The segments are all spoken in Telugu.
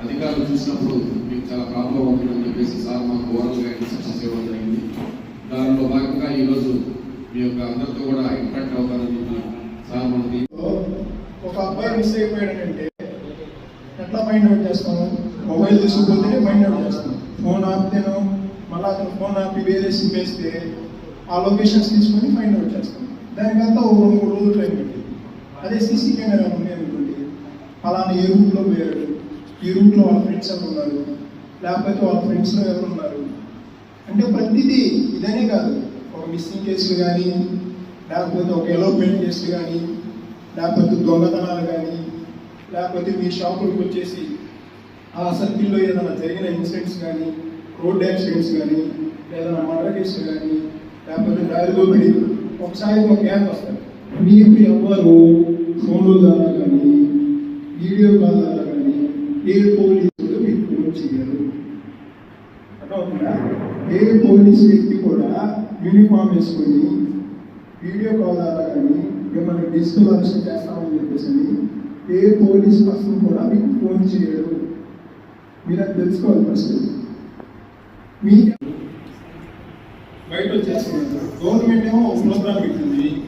అధికారులు ఉంటారు. చూసినప్పుడు మీకు చాలా ప్రాబ్లం ఉంటుందని చెప్పేసి సార్ మాకు ఓరల్గా ఇన్స్ట్రక్షన్స్ ఇవ్వడం జరిగింది. దానిలో భాగంగా ఈరోజు మీ యొక్క అందరితో కూడా ఇంపాక్ట్ అవుతారని చెప్పి సార్ మనకి ఒక అబ్బాయి మిస్ అయిపోయాడంటే ఎట్లా ఫైండ్ అవుట్ చేస్తాము? మొబైల్ తీసుకుపోతే ఫైండ్ అవుట్ చేస్తాం ఫోన్ ఆపితేనో మళ్ళీ అతను ఫోన్ ఆపి వేరే సిమ్ వేస్తే ఆ లొకేషన్స్ తీసుకొని ఫైండ్ అవుట్ చేస్తాం దానికంతా ఒక రెండు మూడు రోజులు టైం పట్టింది అదే సీసీ కెమెరా ఉంది అనుకోండి అలానే ఏ రూట్లో పోయాడు ఈ రూట్లో వాళ్ళ ఫ్రెండ్స్ ఎవరు ఉన్నారు లేకపోతే వాళ్ళ ఫ్రెండ్స్లో ఎవరు ఉన్నారు? అంటే ప్రతిదీ ఇదనే కాదు. ఒక మిస్సింగ్ కేసులు కానీ లేకపోతే ఒక ఎలోప్మెంట్ కేసులు కానీ లేకపోతే దొంగతనాలు కానీ లేకపోతే మీ షాపులకు వచ్చేసి ఆ సర్కిల్లో ఏదైనా జరిగిన ఇన్సిడెంట్స్ కానీ రోడ్ యాక్సిడెంట్స్ కానీ ఏదైనా మర్డర్ కేసులు కానీ లేకపోతే దారిలో పడి ఒకసారి ఒక క్యాప్ వస్తారు. మీకు ఎవ్వరు ఫోన్ల ద్వారా కానీ వీడియో కాల్ ద్వారా కానీ ఏ పోలీసులు మీకు ఫోన్ చేయరు? అర్థమవుతుందా? ఏ పోలీస్ వ్యక్తి కూడా యూనిఫామ్ వేసుకొని వీడియో కాల్ ద్వారా కానీ మిమ్మల్ని డిజిటల్ అరెస్ట్ చేస్తామని చెప్పేసి ఏ పోలీస్ పర్సన్ కూడా మీకు ఫోన్ చేయరు. మీరు అది తెలుసుకోవాలి ఫస్ట్ మీ బయట వచ్చేస్తున్నారు గవర్నమెంట్ ఏమో ప్రోగ్రామ్ పెట్టింది.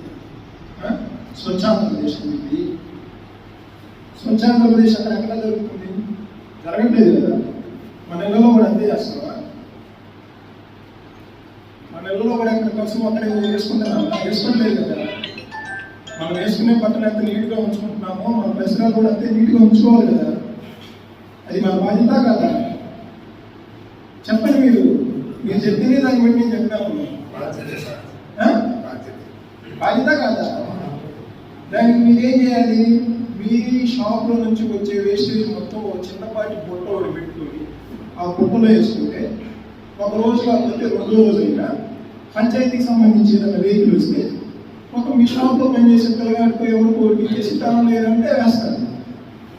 ఆ? స్వచ్ఛాంధ్రప్రదేశ్ అనేది స్వచ్ఛాంధ్రప్రదేశ్ అక్కడ ఎక్కడ జరుగుతుంది జరగట్లేదు కదా. మన ఇళ్ళలో కూడా అంతే చేస్తావా? మన ఇళ్ళలో కూడా ఎక్కడ ఖర్చు అక్కడ వేసుకుంటున్నామా వేసుకోవట్లేదు కదా. మనం వేసుకునే బట్టలు ఎంత నీట్గా ఉంచుకుంటున్నామో మన పరిసరాలు కూడా అంతే నీట్గా ఉంచుకోవాలి కదా. అది మన బాధ్యత కదా? చెప్పండి మీరు. మీరు చెప్తేనే దాన్ని బట్టి నేను చెప్తాను? బాధ్యత కాదా? దానికి మీరేం చేయాలి? మీ షాప్లో నుంచి వచ్చే వేస్టేజ్ మొత్తం చిన్నపాటి బుట్ట ఒకటి పెట్టుకొని ఆ బుట్టలో వేసుకుంటే ఒక రోజు కాకపోతే రెండో రోజైనా పంచాయతీకి సంబంధించి ఏదైనా వెహికల్ వస్తే ఒక మీ షాప్లో పనిచేసే పిల్లగాడితో ఎవరు కోరిక ఇచ్చేసి తనం లేదంటే వేస్తారు.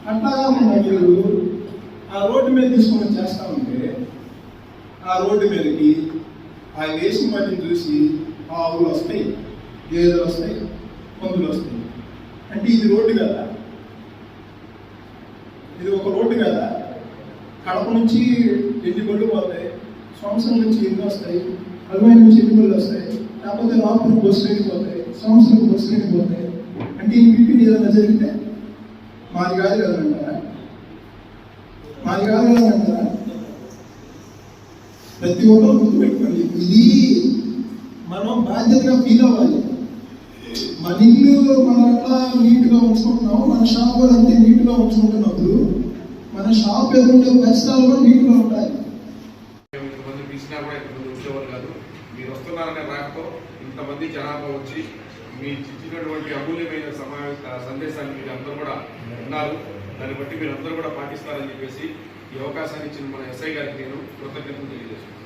అట్లా కాకుండా మీరు ఆ రోడ్డు మీద తీసుకొని చేస్తా ఉంటే ఆ రోడ్డు మీదకి ఆ వేసిన వాటిని చూసి ఆవులు వస్తాయి గేదెలు వస్తాయి పందులు వస్తాయి. అంటే ఇది రోడ్డు కదా. ఇది ఒక రోడ్డు కదా. కడప నుంచి ఎన్ని బళ్ళు పోతాయి సంవత్సరం నుంచి ఎన్ని వస్తాయి అలవాయి నుంచి ఎన్ని బళ్ళు వస్తాయి లేకపోతే రాత్రి బస్సులు ఎన్ని పోతాయి సంవత్సరం బస్సులు ఎన్ని పోతాయి. అంటే ఈ మీటింగ్ ఏదైనా జరిగితే మాది కాదు కదంటారా? మాది కాదు కదంటారా? ప్రతి ఒక్కరు గుర్తుపెట్టుకోండి ఇది మనం బాధ్యతగా ఫీల్ అవ్వాలి. మన ఇల్లు మనం ఎట్లా నీట్గా ఉంచుకుంటున్నాము మన షాప్ కూడా అంతే నీట్గా ఉంచుకుంటున్నప్పుడు మన షాప్ ఎదురుండే పరిసరాలు కూడా నీట్గా ఉంటాయి. ఇంతమంది పిలిచినా కూడా ఇంతమంది వచ్చేవారు కాదు. మీరు వస్తున్నారనే రాకతో ఇంతమంది జనాభా వచ్చి మీ ఇచ్చినటువంటి అమూల్యమైన సమావేశ సందేశాన్ని మీరు అందరూ కూడా ఉన్నారు దాన్ని బట్టి మీరు అందరూ కూడా పాటిస్తారని చెప్పేసి ఈ అవకాశాన్ని ఇచ్చిన మన ఎస్ఐ గారికి నేను కృతజ్ఞతలు తెలియజేస్తున్నాను.